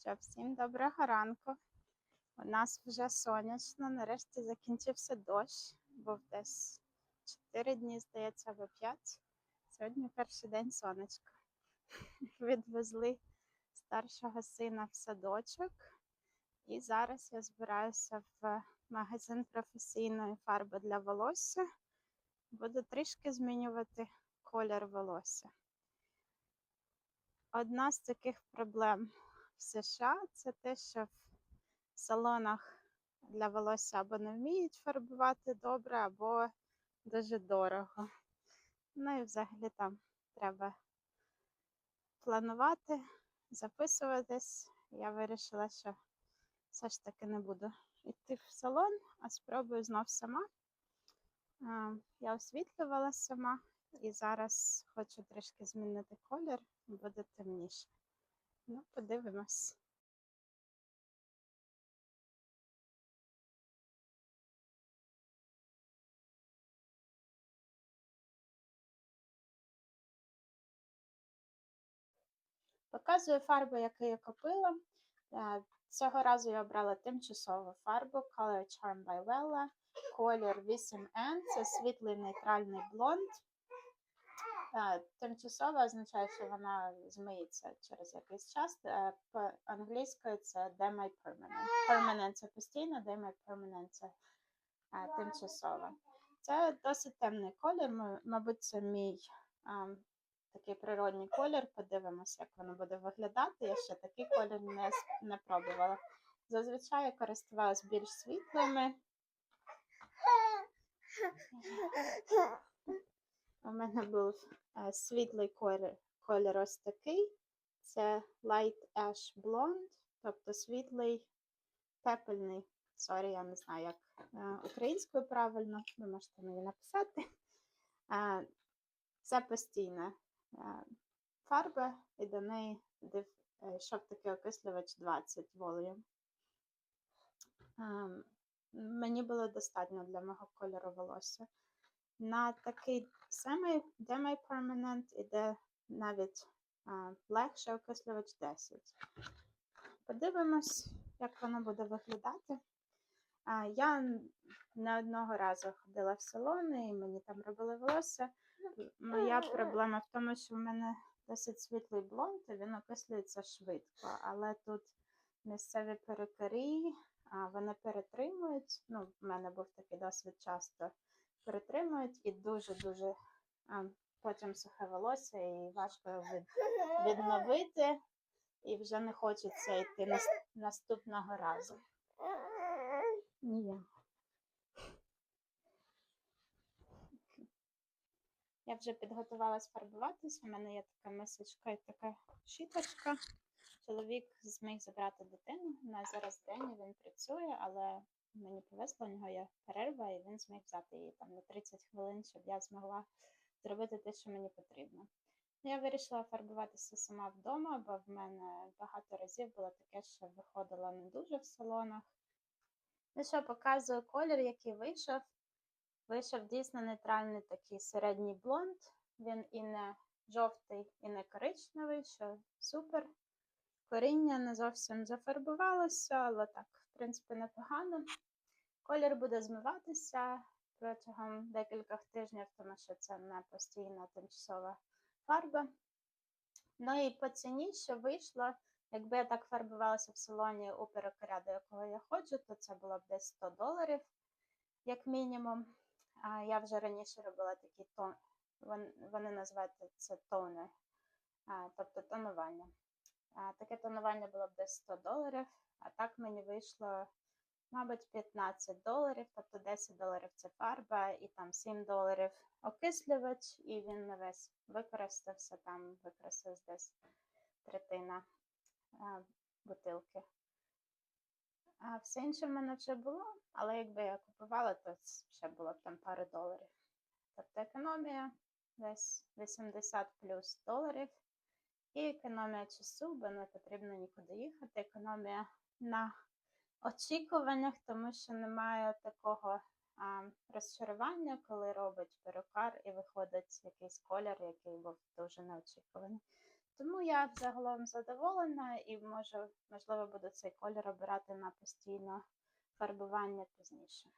що, всім доброго ранку. У нас вже сонячно, нарешті закінчився дощ. Був десь 4 дні, здається, або 5. Сьогодні перший день сонечка. Відвезли старшого сина в садочок. І зараз я збираюся в магазин професійної фарби для волосся. Буду трішки змінювати колір волосся. Одна з таких проблем в США це те, що в салонах для волосся або не вміють фарбувати добре, або дуже дорого. Ну і взагалі там треба планувати, записуватись. Я вирішила, що все ж таки не буду йти в салон, а спробую знов сама. Я освітлювала сама і зараз хочу трішки змінити колір, буде темніше. Ну, подивимось. Показую фарбу, яку я купила. Е, Цього разу я обрала тимчасову фарбу Color Charm by Wella. Колір 8N, це світлий нейтральний блонд. Е, Тимчасова означає, що вона змиється через якийсь час. Е, По-англійською це demi-permanent. Permanent це постійно, demi-permanent це тимчасова. Це досить темний колір, мабуть, це мій ем, такий природний колір. Подивимося, як воно буде виглядати. Я ще такий колір не, не пробувала. Зазвичай я користувалась більш світлими. У мене був е, світлий колір, колір ось такий. Це Light Ash Blonde, тобто світлий пепельний. Сорі, я не знаю, як е, українською правильно, ви можете мені написати. Е, Це постійна фарба, і до неї йшов такий окислювач 20 волюм. Ем, Мені було достатньо для мого кольору волосся. На такий semi demi-permanent іде навіть легше окислювач 10. Подивимось, як воно буде виглядати. Я не одного разу ходила в салони і мені там робили волосся. Моя проблема в тому, що в мене досить світлий блонд, і він окислюється швидко, але тут місцеві перукарі, а, вони перетримують. Ну, в мене був такий досвід часто перетримують і дуже-дуже потім сухе волосся і важко від, відновити, і вже не хочеться йти нас, наступного разу. Ні. Я вже підготувалась фарбуватись. У мене є така мисочка і така щіточка. Чоловік зміг забрати дитину. У нас зараз день, він працює, але мені повезло, у нього є перерва, і він зміг взяти її там на 30 хвилин, щоб я змогла зробити те, що мені потрібно. Ну, Я вирішила фарбуватися сама вдома, бо в мене багато разів було таке, що виходила не дуже в салонах. Ну що, показую колір, який вийшов. Вийшов дійсно нейтральний такий середній блонд. Він і не жовтий, і не коричневий, що супер. Коріння не зовсім зафарбувалося, але так, в принципі, непогано. Колір буде змиватися протягом декількох тижнів, тому що це не постійна тимчасова фарба. Ну і по ціні, що вийшло, якби я так фарбувалася в салоні у перукаря, до якого я ходжу, то це було б десь 100 доларів, як мінімум. А я вже раніше робила такі тон, вони називають це тонер, а, тобто тонування. Таке тонування було б десь 100 доларів, а так мені вийшло, мабуть, 15 доларів, тобто 10 доларів це фарба, і там 7 доларів окислювач, і він не весь використався, там використалась десь третина бутилки. А все інше в мене вже було, але якби я купувала, то ще було б там пару доларів. Тобто економія десь 80 плюс доларів. І економія часу, бо не потрібно нікуди їхати. Економія на очікуваннях, тому що немає такого а, розчарування, коли робить перукар і виходить якийсь колір, який був дуже неочікуваний. Тому я загалом задоволена і можу, можливо, буду цей колір обирати на постійне фарбування пізніше.